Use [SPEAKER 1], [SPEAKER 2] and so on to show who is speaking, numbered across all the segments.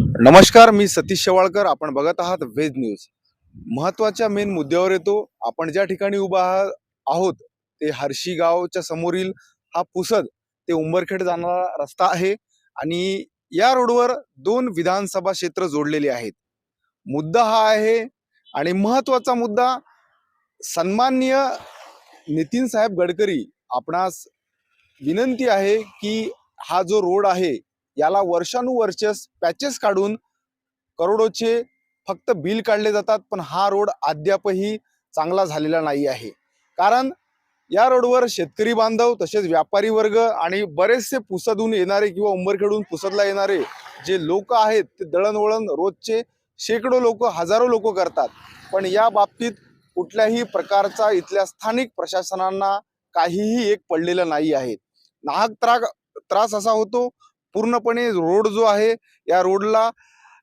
[SPEAKER 1] नमस्कार मी सतीश शेवाळकर. आपण बघत आहात वेज न्यूज. महत्त्वाच्या मेन मुद्द्यावर येतो. आपण ज्या ठिकाणी उभा आहोत ते हर्शी गावच्या समोरील हा पुसद ते उंबरखेड जाणारा रस्ता आहे आणि या रोडवर दोन विधानसभा क्षेत्र जोडलेले आहेत. मुद्दा हा आहे आणि महत्त्वाचा मुद्दा सन्माननीय नितीन साहेब गडकरी आपणास विनंती आहे की हा जो रोड आहे याला वर्षानुवर्षेस पॅचेस काढून करोडोचे फक्त बिल काढले जातात पण हा रोड अद्यापही चांगला झालेला नाही आहे. कारण या रोडवर शेतकरी बांधव तसेच व्यापारी वर्ग आणि बरेचसे पुसदून येणारे किंवा उंबरखेडून पुसदला येणारे जे लोक आहेत ते दळणवळण रोजचे शेकडो लोक हजारो लोक करतात. पण या बाबतीत कुठल्याही प्रकारचा इथल्या स्थानिक प्रशासनांना काहीही एक पडलेलं नाही आहे. नाहक त्राग त्रास असा होतो पूर्णपणे रोड जो आहे या रोडला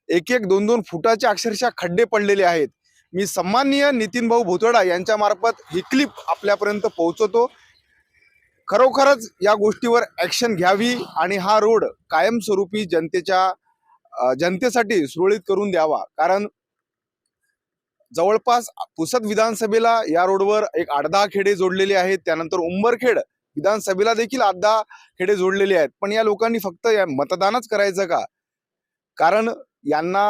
[SPEAKER 1] एक एक दोन दोन फुटाचे अक्षरशः खड्डे पडलेले आहेत. मी सन्माननीय नितीन भाऊ भोतडा यांच्या मार्फत ही क्लिप आपल्यापर्यंत पोहोचवतो. खरोखरच या गोष्टीवर ॲक्शन घ्यावी आणि हा रोड कायमस्वरूपी जनतेच्या जनतेसाठी सुरळीत करून द्यावा. कारण जवळपास पुसद विधानसभेला या रोडवर एक आठ दहा खेडे जोडलेले आहेत. त्यानंतर उंबरखेड विधानसभेला देखील आठ खेडे जोडलेले आहेत. पण या लोकांनी फक्त या मतदानच करायचं का? कारण यांना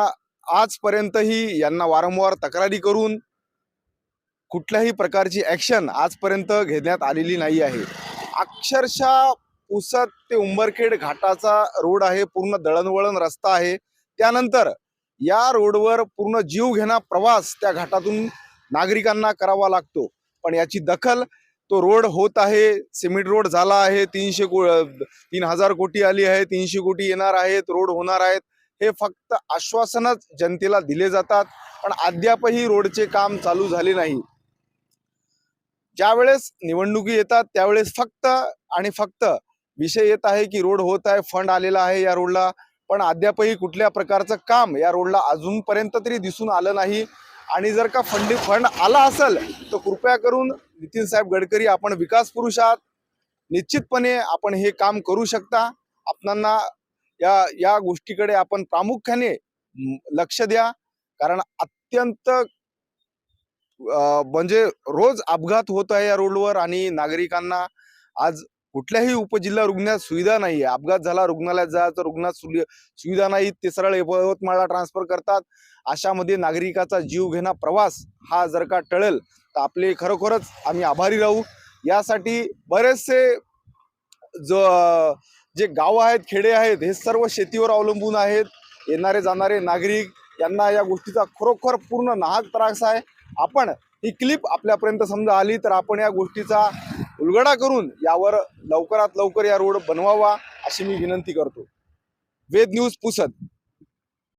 [SPEAKER 1] आजपर्यंतही यांना वारंवार तक्रारी करून कुठल्याही प्रकारची ॲक्शन आजपर्यंत घेण्यात आलेली नाही आहे. अक्षरशः पुसद ते उंबरखेड घाटाचा रोड आहे पूर्ण दळणवळण रस्ता आहे. त्यानंतर या रोडवर पूर्ण जीव घेणा प्रवास त्या घाटातून नागरिकांना करावा लागतो. पण याची दखल तो रोड होत आहे सिमेंट रोड झाला आहे तीनशे को तीन हजार कोटी आली आहे तीनशे कोटी येणार आहेत रोड होणार आहेत. हे फक्त आश्वासनच जनतेला दिले जातात पण अद्यापही रोडचे काम चालू झाले नाही. ज्यावेळेस निवडणुकी येतात त्यावेळेस फक्त आणि फक्त विषय येत आहे की रोड होत आहे फंड आलेला आहे या रोडला पण अद्यापही कुठल्या प्रकारचं काम या रोडला अजूनपर्यंत तरी दिसून आलं नाही. आणि जर का फंडी फंड आला असेल तर कृपया करून नितीन साहेब गडकरी आपण विकास पुरुष आहात. निश्चितपणे आपण हे काम करू शकता. आपणांना या या गोष्टीकडे आपण प्रामुख्याने लक्ष द्या. कारण अत्यंत म्हणजे रोज अपघात होत आहे या रोडवर आणि नागरिकांना आज कुठल्याही उपजिल्हा रुग्णात सुविधा नाही आहे अपघात झाला रुग्णालयात जा तर रुग्णात सुविधा नाही ते सरळ यवतमाळला ट्रान्सफर करतात. अशामध्ये नागरिकाचा जीव घेणा प्रवास हा जर का टळेल तर आपले खरोखरच आम्ही आभारी राहू. यासाठी बरेचसे जो जे गाव आहेत खेडे आहेत हे सर्व शेतीवर अवलंबून आहेत. येणारे जाणारे नागरिक यांना या गोष्टीचा खरोखर पूर्ण नाहक त्रास आहे. आपण ही क्लिप आपल्यापर्यंत समजा आली तर आपण या गोष्टीचा उलगडा करून यावर लवकरात लवकर या रोड बनवावा अशी मी विनंती करतो. वेद न्यूज पुसत